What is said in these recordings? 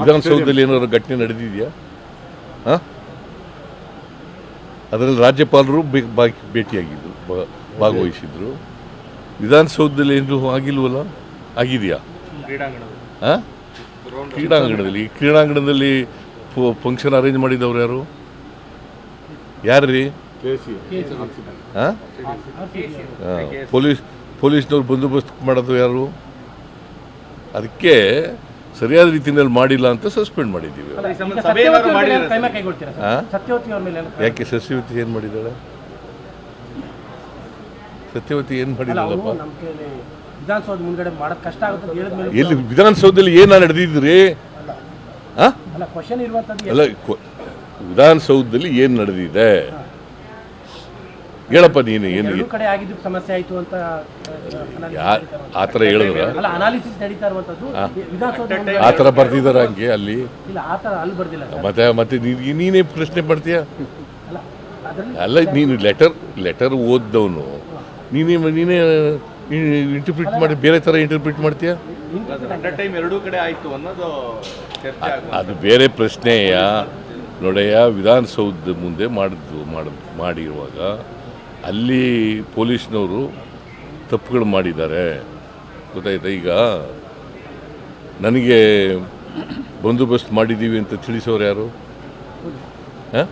ವಿಧಾನಸೌಧದಲ್ಲಿ ಏನಾದ್ರು ಘಟನೆ ನಡೆದಿದೆಯಾ? ಹಾಂ? ಅದರಲ್ಲಿ ರಾಜ್ಯಪಾಲರು ಭೇಟಿಯಾಗಿದ್ದರು ಭಾಗವಹಿಸಿದ್ರು. ವಿಧಾನಸೌಧದಲ್ಲಿ ಏನು ಆಗಿಲ್ವಲ್ಲ? ಆಗಿದೆಯಾ? ಹಾಂ? ಕ್ರೀಡಾಂಗಣದಲ್ಲಿ. ಕ್ರೀಡಾಂಗಣದಲ್ಲಿ ಫಂಕ್ಷನ್ ಅರೇಂಜ್ ಮಾಡಿದವ್ರು ಯಾರು? ಯಾರು ರೀ ಪೊಲೀಸ್, ಪೊಲೀಸ್ನವ್ರು ಬಂದೋಬಸ್ತ್ ಮಾಡೋದು ಯಾರು? ಅದಕ್ಕೆ ಸರಿಯಾದ ರೀತಿಯಲ್ಲಿ ಮಾಡಿಲ್ಲ ಅಂತ ಸಸ್ಪೆಂಡ್ ಮಾಡಿದ್ದೀವಿ ಯಾಕೆ ಸಸ್ಯವತಿ ಏನು ಮಾಡಿದ್ದಾಳೆ? ಸತ್ಯವತಿ ಏನು ಮಾಡಿದ್ದಾಳಪ್ಪ? ನಮ್ಮ ವಿಧಾನಸೌಧ ಮುಂದ್ಗಡೆ ಮಾಡೋದು ಕಷ್ಟ ಆಗುತ್ತೆ ಅಂತ ಮೇಲೆ ಎಲ್ಲಿ ವಿಧಾನಸೌಧದಲ್ಲಿ ಏನ ನಡೆದಿದ್ರಿ? ಅಲ್ಲ. ವಿಧಾನಸೌಧದಲ್ಲಿ ಏನು ನಡೆದಿದೆ? ಹೇಳಪ್ಪ ನೀನು ಏನು ಕಡೆ ಆಗಿದ್ದು ಸಮಸ್ಯೆ ಆಯ್ತು ಅಂತ ಆ, ಥರ ಹೇಳಿದ್ರ? ಅಲ್ಲ ಅನಾಲಿಸಿಸ್ ನಡೀತಾ ಆ ಥರ ಬರ್ತಿದಾರ ಹಂಗೆ ಅಲ್ಲಿ? ಇಲ್ಲ ಆ ಥರ ಅಲ್ಲಿ ಬರ್ದಿಲ್ಲ ಮತ್ತೆ ಮತ್ತೆ ನೀನೇ ಪ್ರಶ್ನೆ ಮಾಡ್ತೀಯ ಅಲ್ಲ ಅಲ್ಲ ನೀನು ಲೆಟರ್ ಲೆಟರ್ ಓದ್ದವನು. ನೀನೇ ನೀನೇ ಇಂಟರ್ಪ್ರಿಟ್ ಮಾಡಿ ಬೇರೆ ಥರ ಇಂಟರ್ಪ್ರಿಟ್ ಮಾಡ್ತೀಯ? ಅಟ್ ಟೈಮ್ ಎರಡೂ ಕಡೆ ಆಯ್ತು ಅನ್ನೋದು ಚರ್ಚೆ ಆಗ ಅದು ಬೇರೆ ಪ್ರಶ್ನೆಯ? ನೋಡಯ್ಯ ವಿಧಾನಸೌಧ ಮುಂದೆ ಮಾಡಿದ್ದು ಮಾಡ ಮಾಡಿರುವಾಗ ಅಲ್ಲಿ ಪೊಲೀಸ್ನವರು ತಪ್ಪುಗಳು ಮಾಡಿದ್ದಾರೆ. ಗೊತ್ತಾಯ್ತಾ? ಈಗ ನನಗೆ ಬಂದೋಬಸ್ತ್ ಮಾಡಿದ್ದೀವಿ ಅಂತ ತಿಳಿಸೋರು ಯಾರು? ಹಾಂ?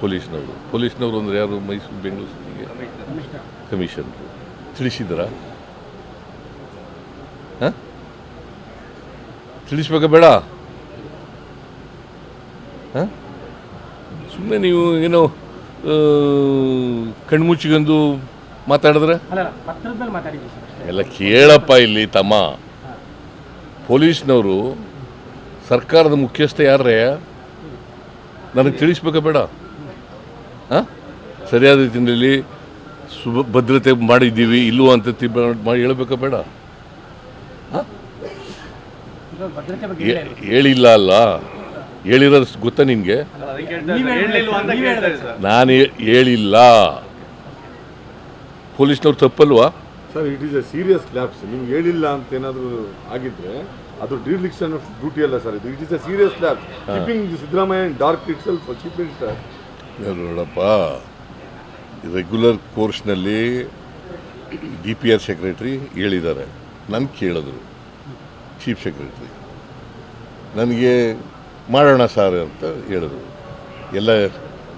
ಪೊಲೀಸ್ನವರು. ಪೊಲೀಸ್ನವರು ಅಂದರೆ ಯಾರು? ಮೈಸೂರು, ಬೆಂಗಳೂರು ಸಿಟಿಗೆ? ಕಮಿಷನರು. ತಿಳಿಸಿದ್ರ? ಹಾಂ? ತಿಳಿಸ್ಬೇಕಾ ಬೇಡ? ಹಾಂ? ಸುಮ್ಮನೆ ನೀವು ಏನೋ ಆ, ಕಣ್ಮುಚ್ಚಿಕೊಂಡು ಮಾತಾಡಿದ್ರೆ. ಎಲ್ಲ ಕೇಳಪ್ಪ ಇಲ್ಲಿ ತಮ್ಮ. ಪೊಲೀಸ್ನವರು ಸರ್ಕಾರದ ಮುಖ್ಯಸ್ಥ ಯಾರೇ ನನಗೆ ತಿಳಿಸ್ಬೇಕಾ ಬೇಡ? ಹಾಂ ಸರಿಯಾದ ರೀತಿಯಲ್ಲಿ ಸುಭ ಭದ್ರತೆ ಮಾಡಿದ್ದೀವಿ ಇಲ್ಲವೋ ಅಂತ ಮಾಡಿ ಹೇಳ್ಬೇಕಾ ಬೇಡ. ಹೇಳಿಲ್ಲ ಅಲ್ಲ. ಹೇಳಿರೋದು ಗೊತ್ತಾ ನಿಮಗೆ ಸರ್ ನಾನು ಹೇಳಿಲ್ಲ. ಪೊಲೀಸ್ನವ್ರು ತಪ್ಪಲ್ವಾ? Sir it is a serious lapse ನಿಮ್ಗೆ ಹೇಳಿಲ್ಲ ಅಂತ ಏನಾದರೂ ಆಗಿದ್ರೆ ಅದು ಡಿಲಿಕ್ಷನ್ ಆಫ್ ಡ್ಯೂಟಿ ಅಲ್ಲ ಸರ್ ಇದು. It is a serious lapse keeping Siddaramaiah dark itself chief minister ನೋಡಪ್ಪ ರೆಗ್ಯುಲರ್ ಕೋರ್ಸ್ನಲ್ಲಿ ಡಿ ಪಿ ಆರ್ ಸೆಕ್ರೆಟ್ರಿ ಹೇಳಿದ್ದಾರೆ. ನಾನು ಕೇಳಿದ್ರು. ಚೀಫ್ ಸೆಕ್ರೆಟ್ರಿ ನನಗೆ ಮಾಡೋಣ ಸರ್ ಅಂತ ಹೇಳಿದ್ರು. ಎಲ್ಲ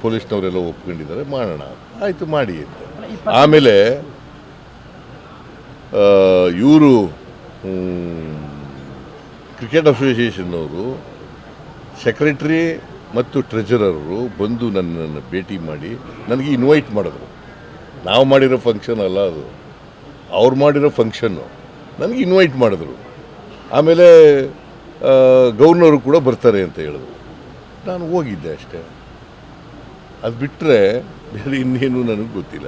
ಪೊಲೀಸ್ನವರೆಲ್ಲ ಒಪ್ಕೊಂಡಿದ್ದಾರೆ ಮಾಡೋಣ ಆಯಿತು, ಮಾಡಿ ಅಂತ. ಆಮೇಲೆ ಇವರು ಕ್ರಿಕೆಟ್ ಅಸೋಸಿಯೇಷನ್ನವರು, ಸೆಕ್ರೆಟ್ರಿ ಮತ್ತು ಟ್ರೆಜರರು ಬಂದು ನನ್ನನ್ನು ಭೇಟಿ ಮಾಡಿ ನನಗೆ ಇನ್ವೈಟ್ ಮಾಡಿದ್ರು. ನಾವು ಮಾಡಿರೋ ಫಂಕ್ಷನ್ ಅಲ್ಲ ಅದು. ಅವ್ರು ಮಾಡಿರೋ ಫಂಕ್ಷನ್ನು ನನಗೆ ಇನ್ವೈಟ್ ಮಾಡಿದ್ರು. ಆಮೇಲೆ ಗೌರ್ನರು ಕೂಡ ಬರ್ತಾರೆ ಅಂತ ಹೇಳಿದ್ರು. ನಾನು ಹೋಗಿದ್ದೆ ಅಷ್ಟೇ. ಅದು ಬಿಟ್ಟರೆ ಬೇರೆ ಇನ್ನೇನು ನನಗೆ ಗೊತ್ತಿಲ್ಲ.